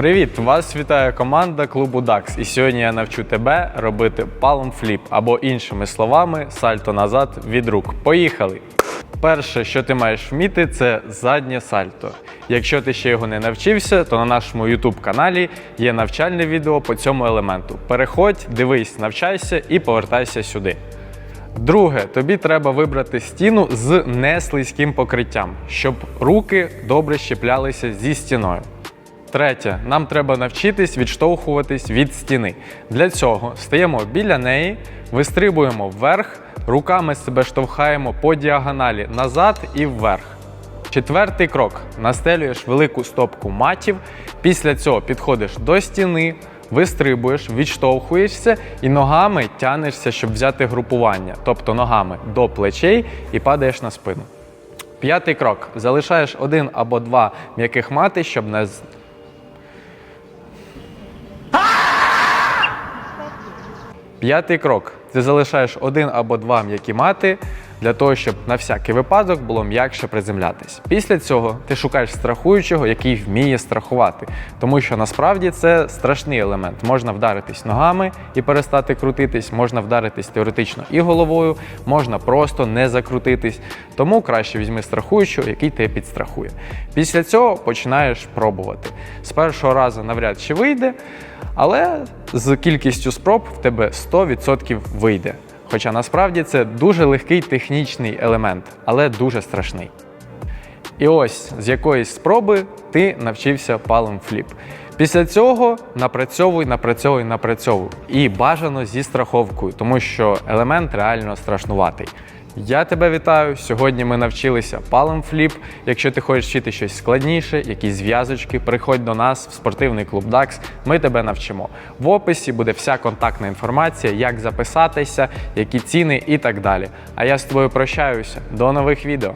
Привіт! Вас вітає команда клубу DAX. І сьогодні я навчу тебе робити flip або іншими словами сальто назад від рук. Поїхали! Перше, що ти маєш вміти, це заднє сальто. Якщо ти ще його не навчився, то на нашому YouTube каналі є навчальне відео по цьому елементу. Переходь, дивись, навчайся і повертайся сюди. Друге, тобі треба вибрати стіну з неслизьким покриттям, щоб руки добре щеплялися зі стіною. Третє, нам треба навчитись відштовхуватись від стіни. Для цього стаємо біля неї, вистрибуємо вверх, руками себе штовхаємо по діагоналі назад і вверх. Четвертий крок: настелюєш велику стопку матів. Після цього підходиш до стіни, вистрибуєш, відштовхуєшся і ногами тянешся, щоб взяти групування, тобто ногами до плечей і падаєш на спину. П'ятий крок: залишаєш один або два м'яких мати, щоб не П'ятий крок. Ти залишаєш один або два м'які мати для того, щоб на всякий випадок було м'якше приземлятись. Після цього ти шукаєш страхуючого, який вміє страхувати, тому що насправді це страшний елемент. Можна вдаритись ногами і перестати крутитись, можна вдаритись теоретично і головою, можна просто не закрутитись. Тому краще візьми страхуючого, який тебе підстрахує. Після цього починаєш пробувати. З першого разу навряд чи вийде, але з кількістю спроб в тебе 100% вийде. Хоча насправді це дуже легкий технічний елемент, але дуже страшний. І ось з якоїсь спроби ти навчився palm фліп. Після цього напрацьовуй, напрацьовуй, напрацьовуй. І бажано зі страховкою, тому що елемент реально страшнуватий. Я тебе вітаю. Сьогодні ми навчилися flip. Якщо ти хочеш вчити щось складніше, якісь зв'язочки, приходь до нас в спортивний клуб DAX, ми тебе навчимо. В описі буде вся контактна інформація, як записатися, які ціни і так далі. А я з тобою прощаюся. До нових відео.